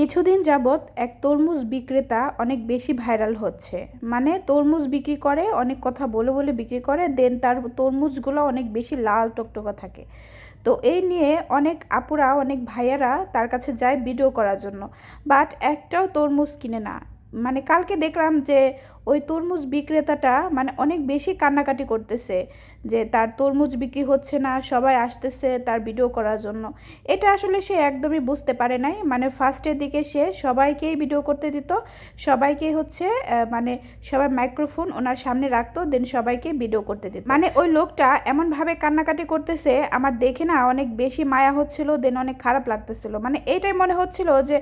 কিছুদিন যাবৎ এক তরমুজ বিক্রেতা অনেক বেশি ভাইরাল হচ্ছে। মানে তরমুজ বিক্রি করে, অনেক কথা বলে বলে বিক্রি করে দেন তার তরমুজগুলো অনেক বেশি লাল টকটকা থাকে। তো এই নিয়ে অনেক আপুরা, অনেক ভাইয়ারা তার কাছে যায় ভিডিও করার জন্য। বাট একটাও তরমুজ কিনে না। মানে কালকে দেখলাম যে ওই তরমুজ বিক্রেতাটা মানে অনেক বেশি কান্নাকাটি করতেছে যে তার তরমুজ বিক্রি হচ্ছে না, সবাই আসতেছে তার ভিডিও করার জন্য। এটা আসলে সে একদমই বুঝতে পারে নাই। মানে ফার্স্টের দিকে সে সবাইকেই ভিডিও করতে দিত, সবাইকেই হচ্ছে মানে সবাই মাইক্রোফোন ওনার সামনে রাখতো দেন সবাইকে ভিডিও করতে দিত। মানে ওই লোকটা এমনভাবে কান্নাকাটি করতেছে, আমার দেখে না অনেক বেশি মায়া হচ্ছিল দেন অনেক খারাপ লাগতেছিল। মানে এইটাই মনে হচ্ছিল যে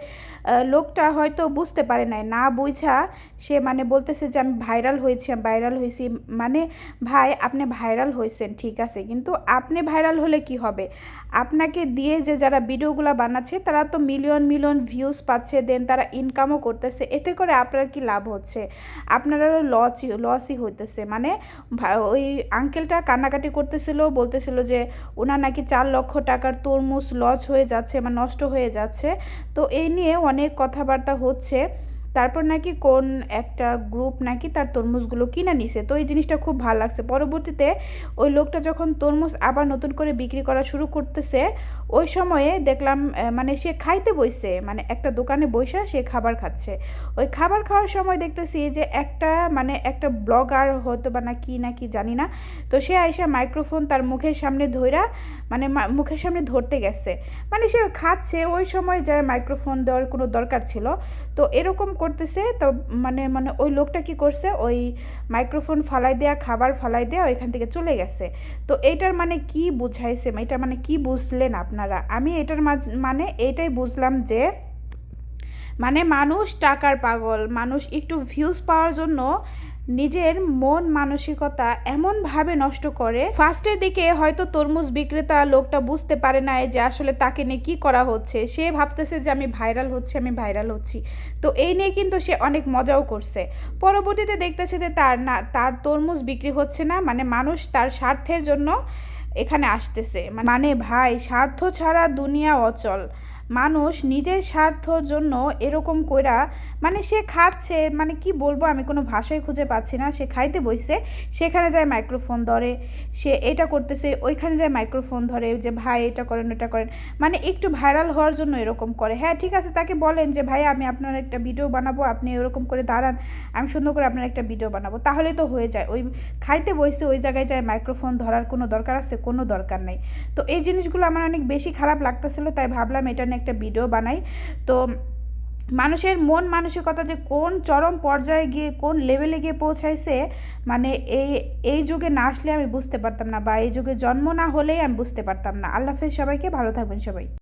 লোকটা হয়তো বুঝতে পারে নাই। না বুঝা সে মানে বলতেছে যে আমি ভাইরাল হয়েছি ভাইরাল হয়েছি মানে ভাই আপনি ভাইরাল হয়েছেন, ঠিক আছে। কিন্তু আপনি ভাইরাল হলে কি হবে? আপনাকে দিয়ে যে যারা ভিডিওগুলো বানাচ্ছে, তারা তো মিলিয়ন মিলিয়ন ভিউজ পাচ্ছে দেন তারা ইনকামও করতেছে, এতে করে আপনার কি লাভ হচ্ছে? আপনারাও লসই লসই হইতেছে। মানে ওই আঙ্কেলটা কান্নাকাটি করতেছিল, বলতেছিল যে ওনার নাকি চার লক্ষ টাকার তরমুজ লস হয়ে যাচ্ছে বা নষ্ট হয়ে যাচ্ছে। তো এই নিয়ে অনেক কথাবার্তা হচ্ছে। তারপর নাকি কোন একটা গ্রুপ নাকি তার তরমুজগুলো কিনে নিছে। তো এই জিনিসটা খুব ভালো লাগছে। পরবর্তীতে ওই লোকটা যখন তরমুজ আবার নতুন করে বিক্রি করা শুরু করতেছে, ওই সময়ে দেখলাম মানে সে খাইতে বইছে মানে একটা দোকানে বইসা সে খাবার খাচ্ছে। ওই খাবার খাওয়ার সময় দেখতেছি যে একটা মানে একটা ব্লগার হয়তো বা না কি না কি জানি না, তো সে আইসা মাইক্রোফোন তার মুখের সামনে ধইরা মানে মুখের সামনে ধরতে গেছে। মানে সে খাচ্ছে, ওই সময় যায় মাইক্রোফোন দেওয়ার কোনো দরকার ছিল। তো এরকম করতেছে, তো মানে মানে ওই লোকটা কি করছে, ওই মাইক্রোফোন ফালাই দেয়া, খাবার ফালাই দেয়া ওইখান থেকে চলে গেছে। তো এটার মানে কি বুঝাইছে, এটা মানে কি বুঝলেন আপনারা? আমি এটার মানে এটাই বুঝলাম যে মানে মানুষ টাকার পাগল, মানুষ একটু ভিউজ পাওয়ার জন্য নিজের মন মানসিকতা এমনভাবে নষ্ট করে। ফার্স্টের দিকে হয়তো তরমুজ বিক্রেতা লোকটা বুঝতে পারে না যে আসলে তাকে নিয়ে কী করা হচ্ছে। সে ভাবতেছে যে আমি ভাইরাল হচ্ছি, আমি ভাইরাল হচ্ছি। তো এই নিয়ে কিন্তু সে অনেক মজাও করছে। পরবর্তীতে দেখতেছে যে তার না, তার তরমুজ বিক্রি হচ্ছে না মানে মানুষ তার স্বার্থের জন্য এখানে আসতেছে। মানে ভাই, স্বার্থ ছাড়া দুনিয়া অচল। মানুষ নিজের স্বার্থর জন্য এরকম কইরা মানে সে খাচ্ছে মানে কি বলব আমি কোনো ভাষাই খুঁজে পাচ্ছি না, সে খাইতে বইছে, সেখানে যায় মাইক্রোফোন ধরে, সে এটা করতেছে, ওইখানে যায় মাইক্রোফোন ধরে, যে ভাই এটা করেন ওটা করেন মানে একটু ভাইরাল হওয়ার জন্য এরকম করে। হ্যাঁ ঠিক আছে, তাকে বলেন যে, ভাই, আমি আপনার একটা ভিডিও বানাবো, আপনি এরকম করে দাঁড়ান, আমি সুন্দর করে আপনার একটা ভিডিও বানাবো। তাহলে তো হয়ে যায়। ওই খাইতে বসে ওই জায়গায় যায় মাইক্রোফোন ধরার কোনো দরকার আছে? কোনো দরকার নেই। তো এই জিনিসগুলো আমার অনেক বেশি খারাপ লাগতেছিল, তাই ভাবলাম এটা নিয়ে একটা ভিডিও বানাই। তো মানুষের মন মানসিকতা যে কোন চরম পর্যায়ে গিয়ে কোন লেভেলে গিয়ে পৌঁছাইছে মানে এই এই যুগে না আসলে আমি বুঝতে পারতাম না বা এই যুগে জন্ম না হলেই আমি বুঝতে পারতাম না। আল্লাহ সবাইকে, ভালো থাকবেন সবাই।